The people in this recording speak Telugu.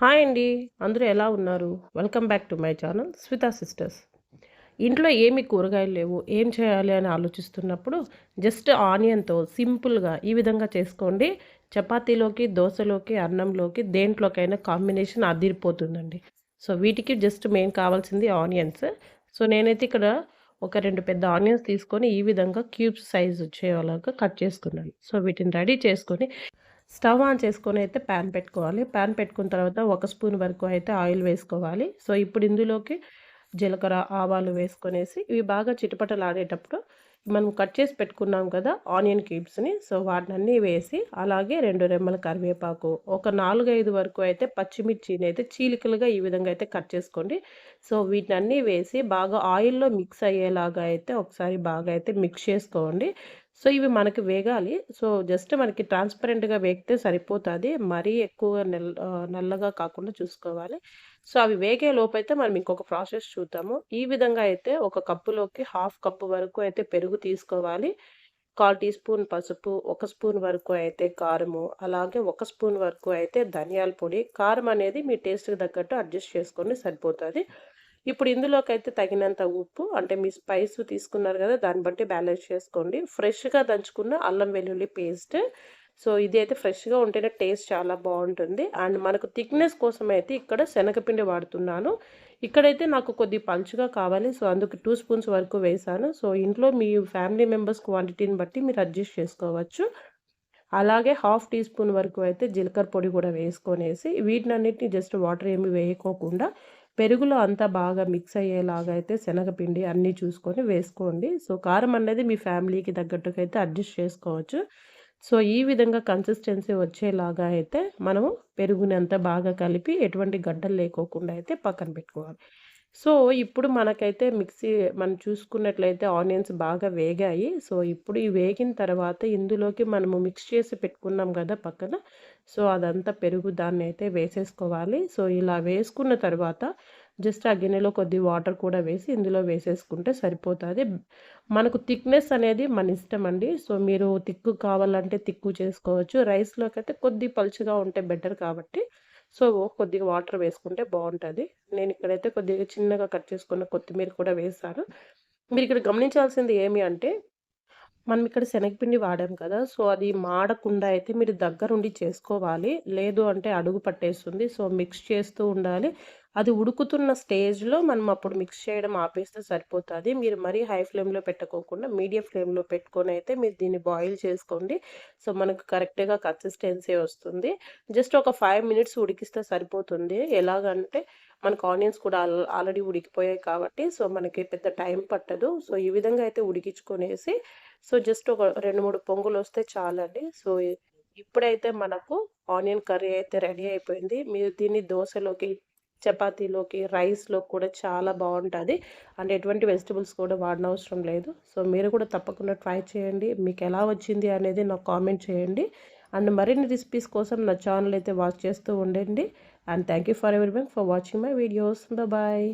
హాయ్ అండి. అందరూ ఎలా ఉన్నారు? Welcome back to my channel Swita sisters. ఇంట్లో ఏమి కూరగాయలు లేవు ఏం చేయాలి అని ఆలోచిస్తున్నప్పుడు జస్ట్ ఆనియన్తో సింపుల్గా ఈ విధంగా చేసుకోండి. చపాతీలోకి దోశలోకి అన్నంలోకి దేంట్లోకైనా కాంబినేషన్ అదిరిపోతుందండి. సో వీటికి జస్ట్ మెయిన్ కావాల్సింది ఆనియన్స్. సో నేనైతే ఇక్కడ ఒక రెండు పెద్ద ఆనియన్స్ తీసుకొని ఈ విధంగా క్యూబ్స్ సైజ్ వచ్చేలాగా కట్ చేసుకున్నాను. సో వీటిని రెడీ చేసుకొని స్టవ్ ఆన్ చేసుకొని అయితే ప్యాన్ పెట్టుకోవాలి. ప్యాన్ పెట్టుకున్న తర్వాత ఒక స్పూన్ వరకు అయితే ఆయిల్ వేసుకోవాలి. సో ఇప్పుడు ఇందులోకి జీలకర్ర ఆవాలు వేసుకొనేసి ఇవి బాగా చిటపటలాడేటప్పుడు మనం కట్ చేసి పెట్టుకున్నాం కదా ఆనియన్ క్యూబ్స్ని. సో వాటిని వేసి అలాగే రెండు రెమ్మల కరివేపాకు ఒక నాలుగైదు వరకు అయితే పచ్చిమిర్చిని అయితే చీలికలుగా ఈ విధంగా అయితే కట్ చేసుకోండి. సో వీటిని అన్నీ వేసి బాగా ఆయిల్లో మిక్స్ అయ్యేలాగా అయితే ఒకసారి బాగా అయితే మిక్స్ చేసుకోండి. సో ఇవి మనకి వేగాలి. సో జస్ట్ మనకి ట్రాన్స్పరెంట్గా వేగితే సరిపోతుంది. మరీ ఎక్కువగా నెల్ నల్లగా కాకుండా చూసుకోవాలి. సో అవి వేగే లోపైతే మనం ఇంకొక ప్రాసెస్ చూద్దాము. ఈ విధంగా అయితే ఒక కప్పులోకి హాఫ్ కప్పు వరకు అయితే పెరుగు తీసుకోవాలి. కాల్ టీ స్పూన్ పసుపు ఒక స్పూన్ వరకు అయితే కారము అలాగే ఒక స్పూన్ వరకు అయితే ధనియాల పొడి. కారం అనేది మీ టేస్ట్కి తగ్గట్టు అడ్జస్ట్ చేసుకొని సరిపోతుంది. ఇప్పుడు ఇందులోకి అయితే తగినంత ఉప్పు అంటే మీ స్పైస్ తీసుకున్నారు కదా దాన్ని బట్టి బ్యాలెన్స్ చేసుకోండి. ఫ్రెష్గా దంచుకున్న అల్లం వెల్లుల్లి పేస్ట్ సో ఇది అయితే ఫ్రెష్గా ఉంటేనే టేస్ట్ చాలా బాగుంటుంది. అండ్ మనకు థిక్నెస్ కోసం అయితే ఇక్కడ శనగపిండి వాడుతున్నాను. ఇక్కడైతే నాకు కొద్ది పలుచుగా కావాలి. సో అందుకు టూ స్పూన్స్ వరకు వేసాను. సో ఇంట్లో మీ ఫ్యామిలీ మెంబర్స్ క్వాంటిటీని బట్టి మీరు అడ్జస్ట్ చేసుకోవచ్చు. అలాగే హాఫ్ టీ స్పూన్ వరకు అయితే జీలకర్ర పొడి కూడా వేసుకొనేసి వీటినన్నిటిని జస్ట్ వాటర్ ఏమి వేయకోకుండా పెరుగులో అంతా బాగా మిక్స్ అయ్యేలాగా అయితే శనగపిండి అన్నీ చూసుకొని వేసుకోండి. సో కారం అనేది మీ ఫ్యామిలీకి తగ్గట్టుగా అయితే అడ్జస్ట్ చేసుకోవచ్చు. సో ఈ విధంగా కన్సిస్టెన్సీ వచ్చేలాగా అయితే మనము పెరుగునంత బాగా కలిపి ఎటువంటి గడ్డలు లేకోకుండా అయితే పక్కన పెట్టుకోవాలి. సో ఇప్పుడు మనకైతే మిక్సీ మనం చూసుకున్నట్లయితే ఆనియన్స్ బాగా వేగాయి. సో ఇప్పుడు ఈ వేగిన తర్వాత ఇందులోకి మనము మిక్స్ చేసి పెట్టుకున్నాం కదా పక్కన. సో అదంతా పెరుగు దాన్ని అయితే వేసేసుకోవాలి. సో ఇలా వేసుకున్న తర్వాత జస్ట్ ఆ గిన్నెలో కొద్ది వాటర్ కూడా వేసి ఇందులో వేసేసుకుంటే సరిపోతుంది. మనకు థిక్నెస్ అనేది మన ఇష్టం అండి. సో మీరు తిక్కు కావాలంటే తిక్కు చేసుకోవచ్చు. రైస్లోకి అయితే కొద్ది పలుచగా ఉంటే బెటర్ కాబట్టి. సో కొద్దిగా వాటర్ వేసుకుంటే బాగుంటుంది. నేను ఇక్కడైతే కొద్దిగా చిన్నగా కట్ చేసుకున్న కొత్తిమీర కూడా వేస్తాను మీరు ఇక్కడ గమనించాల్సింది ఏమి అంటే మనం ఇక్కడ శనగపిండి వాడాం కదా. సో అది మాడకుండా అయితే మీరు దగ్గరుండి చేసుకోవాలి. లేదు అంటే అడుగు పట్టేస్తుంది. సో మిక్స్ చేస్తూ ఉండాలి. అది ఉడుకుతున్న స్టేజ్లో మనం అప్పుడు మిక్స్ చేయడం ఆపేస్తే సరిపోతుంది. మీరు మరీ హై ఫ్లేమ్లో పెట్టుకోకుండా మీడియం ఫ్లేమ్లో పెట్టుకొని అయితే మీరు దీన్ని బాయిల్ చేసుకోండి. సో మనకు కరెక్ట్గా కన్సిస్టెన్సీ వస్తుంది. జస్ట్ ఒక ఫైవ్ మినిట్స్ ఉడికిస్తే సరిపోతుంది. ఎలాగంటే మనకు ఆనియన్స్ కూడా ఆల్రెడీ ఉడికిపోయాయి కాబట్టి సో మనకి పెద్ద టైం పట్టదు. సో ఈ విధంగా అయితే ఉడికించుకొనేసి సో జస్ట్ ఒక రెండు మూడు పొంగులు వస్తే చాలండి. సో ఇప్పుడైతే మనకు ఆనియన్ కర్రీ అయితే రెడీ అయిపోయింది. మీరు దీన్ని దోశలోకి చపాతీలోకి రైస్లో కూడా చాలా బాగుంటుంది. అండ్ ఎటువంటి వెజిటబుల్స్ కూడా వాడనవసరం లేదు. సో మీరు కూడా తప్పకుండా ట్రై చేయండి. మీకు ఎలా వచ్చింది అనేది నాకు కామెంట్ చేయండి. అండ్ మరిన్ని రెసిపీస్ కోసం నా ఛానల్ అయితే వాచ్ చేస్తూ ఉండండి. And thank you for every for watching my videos. Bye.